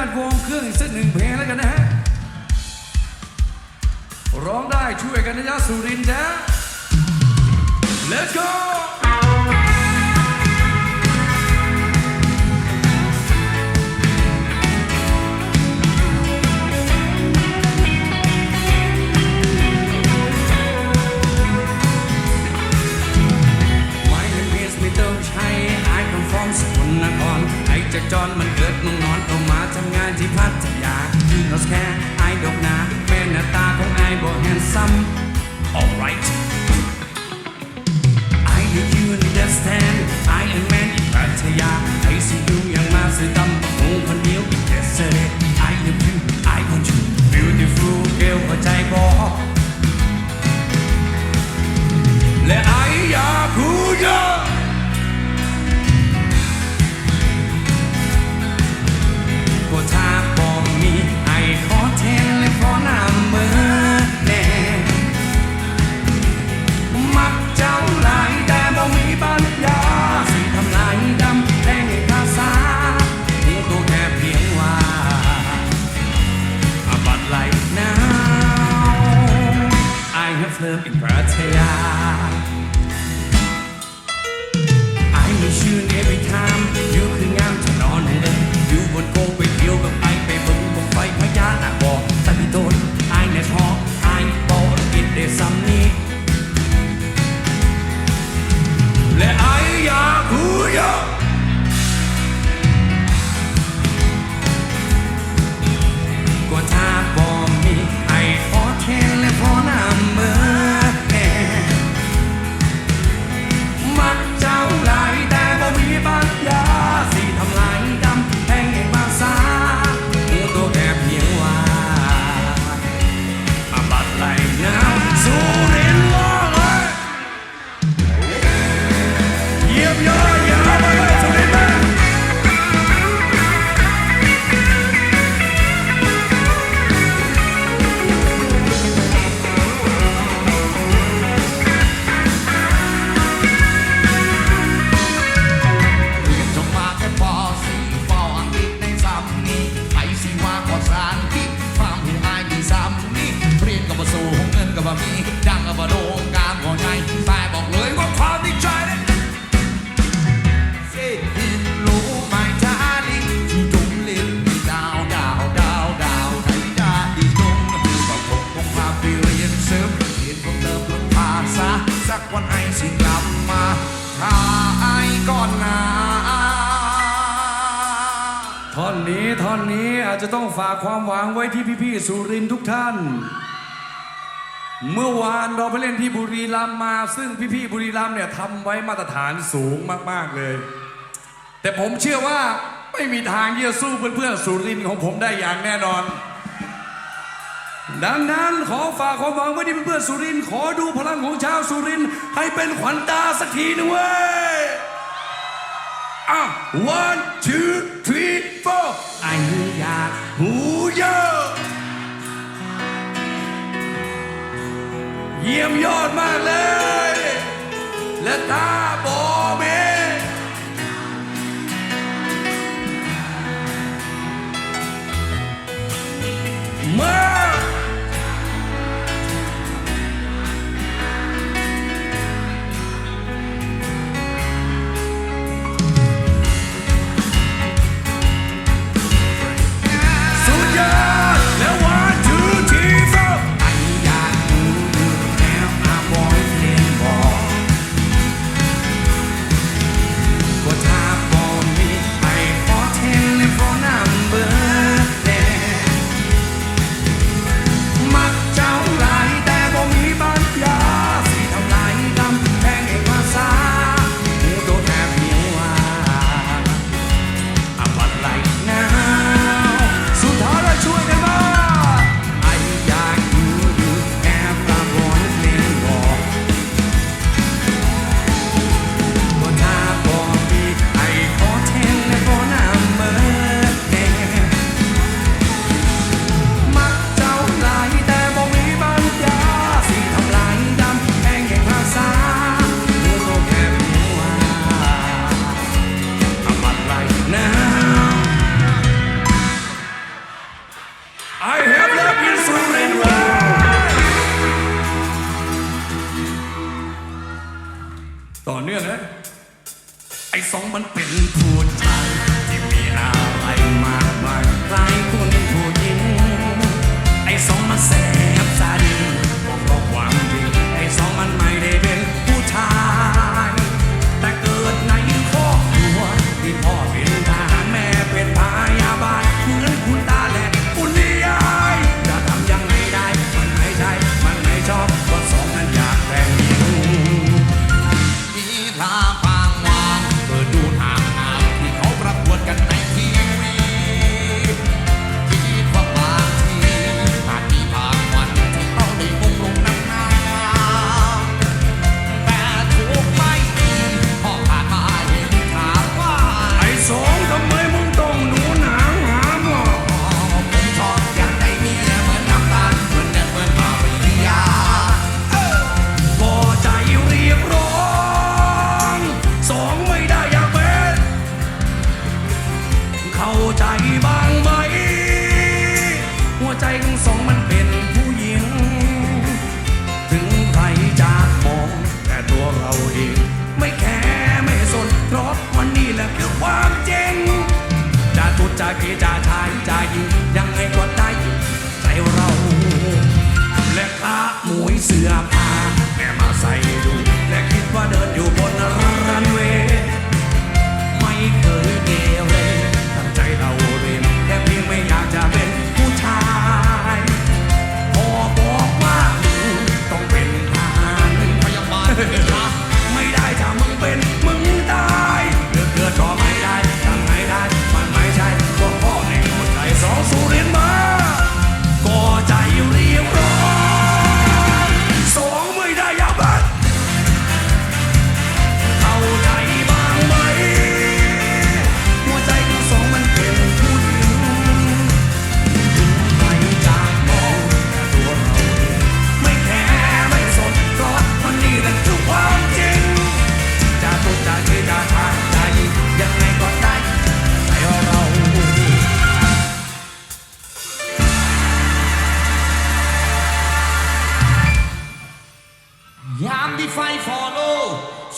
าตวงเครื่องอีกสักหนึ่งเพลงแล้วกันนะฮะ ร้องได้ช่วยกันนะจ๊ะสุรินทร์จ๊ะ Let's go จรมันเกิดมึงนอนเข้ามาทำงานที่พัทยาคือนอสแค่ไอ้ดอกนาแม่หน้าตาของไอ้บอกแฮนซัม alright I do you understand I am man อีพัทยาไอ้สิยูยังมาซื้อตำหูคนเดียวอี ท่อนนี้ท่อนนี้อาจจะต้องฝากความหวังไว้ที่พี่ๆสุรินทุกท่าน เมื่อวานเราไปเล่นที่บุรีรัมย์มา ซึ่งพี่ๆบุรีรัมย์เนี่ยทำไว้มาตรฐานสูงมากๆเลย แต่ผมเชื่อว่าไม่มีทางที่จะสู้เพื่อนๆสุรินของผมได้อย่างแน่นอน ดังนั้นขอฝากความหวังไว้ที่เพื่อนๆสุรินขอดูพลังของชาวสุรินให้เป็นขวัญตาสักทีนึงเว้ย อะ one two three four ไอ้อยากหูเยอะเยี่ยมยอดมากเลย และตาบอเม ต่อเนื่องนะไอ้สองมันเป็นผู้ชายที่มีอะไรมากมายคล้ายคนผู้หญิงไอ้สองมันแสบซาดินบอกบอกความจริไอ้สองมันไม่ได้เป็นผู้ชาย แต่เกิดในครอบครัวที่พ่อเป็นทา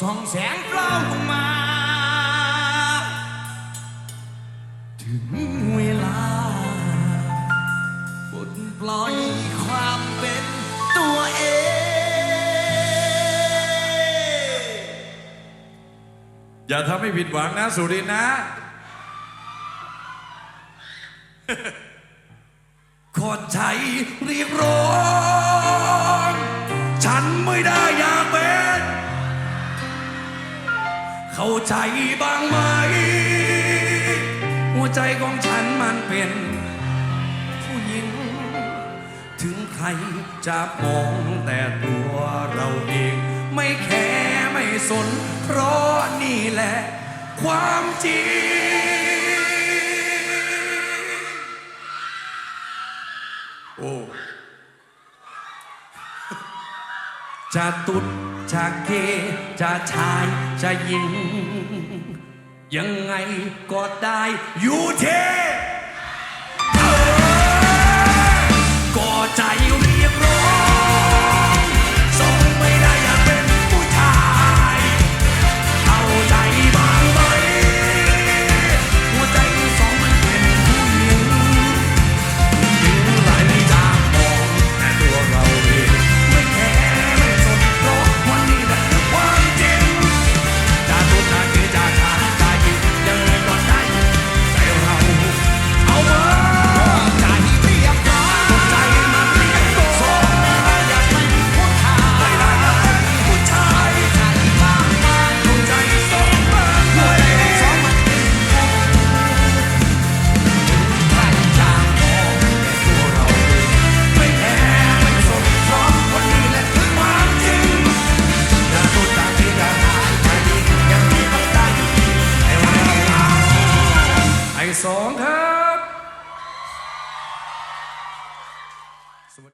สองแสงเปล่ามา ถึงเวลาปลดปล่อยความเป็นตัวเอง อย่าทำให้ผิดหวังนะสุรินทร์นะ ขอใจเรียกร้อง ฉันไม่ได้ เข้าใจบ้างไหม หัวใจของฉันมันเป็น ผู้หญิง ถึงใครจะมองแต่ตัวเราเอง ไม่แค่ไม่สน เพราะนี่แหละ ความจริง โอ้จะตุด จะเกจะชายจะยิง ยังไงก็ได้อยู่เท